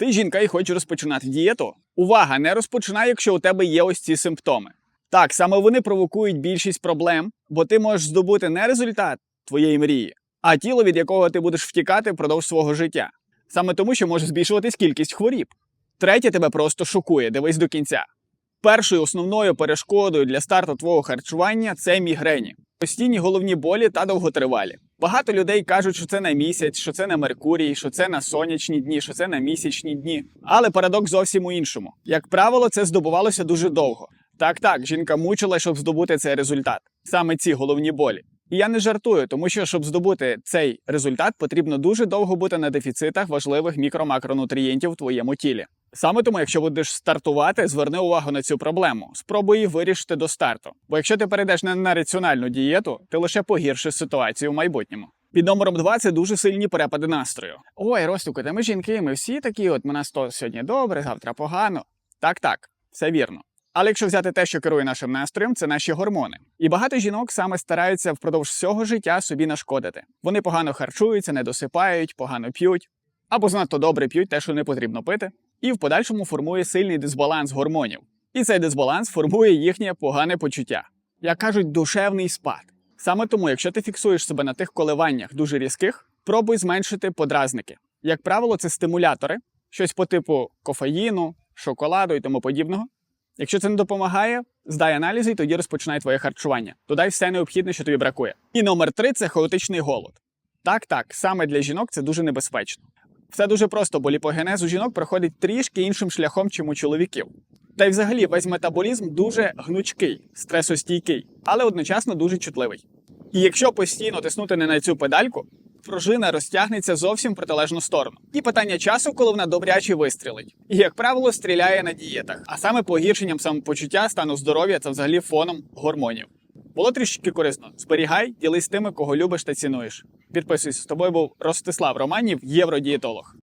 Ти жінка і хочеш розпочинати дієту? Увага! Не розпочинай, якщо у тебе є ось ці симптоми. Так, саме вони провокують більшість проблем, бо ти можеш здобути не результат твоєї мрії, а тіло, від якого ти будеш втікати впродовж свого життя. Саме тому, що може збільшуватись кількість хворіб. Третє тебе просто шокує, дивись до кінця. Першою основною перешкодою для старту твого харчування це мігрені, постійні головні болі та довготривалі. Багато людей кажуть, що це на місяць, що це на Меркурій, що це на сонячні дні, що це на місячні дні. Але парадокс зовсім у іншому. Як правило, це здобувалося дуже довго. Так, так, жінка мучила, щоб здобути цей результат. Саме ці головні болі. І я не жартую, тому що щоб здобути цей результат, потрібно дуже довго бути на дефіцитах важливих мікро-макронутрієнтів в твоєму тілі. Саме тому, якщо будеш стартувати, зверни увагу на цю проблему. Спробуй її вирішити до старту. Бо якщо ти перейдеш не на раціональну дієту, ти лише погіршиш ситуацію в майбутньому. Під номером 2 це дуже сильні перепади настрою. Ой, Ростуку, та ми жінки, ми всі такі, от у нас то сьогодні добре, завтра погано. Так, так, все вірно. Але якщо взяти те, що керує нашим настроєм, це наші гормони. І багато жінок саме стараються впродовж всього життя собі нашкодити. Вони погано харчуються, не досипають, погано п'ють, або занадто добре п'ють те, що не потрібно пити, і в подальшому формує сильний дисбаланс гормонів. І цей дисбаланс формує їхнє погане почуття, як кажуть, душевний спад. Саме тому, якщо ти фіксуєш себе на тих коливаннях дуже різких, пробуй зменшити подразники. Як правило, це стимулятори, щось по типу кофеїну, шоколаду і тому подібного. Якщо це не допомагає, здай аналізи і тоді розпочинай твоє харчування. Додай все необхідне, що тобі бракує. І номер три це хаотичний голод. Так, так, саме для жінок це дуже небезпечно. Все дуже просто, бо ліпогенез у жінок проходить трішки іншим шляхом, чим у чоловіків. Та й взагалі весь метаболізм дуже гнучкий, стресостійкий, але одночасно дуже чутливий. І якщо постійно тиснути не на цю педальку, пружина розтягнеться зовсім в протилежну сторону. І питання часу, коли вона добряче вистрілить. І, як правило, стріляє на дієтах, а саме погіршенням самопочуття, стану здоров'я це взагалі фоном гормонів. Було трішки корисно. Зберігай, ділись тими, кого любиш та цінуєш. Підписуйся з тобою був Ростислав Романів, євродієтолог.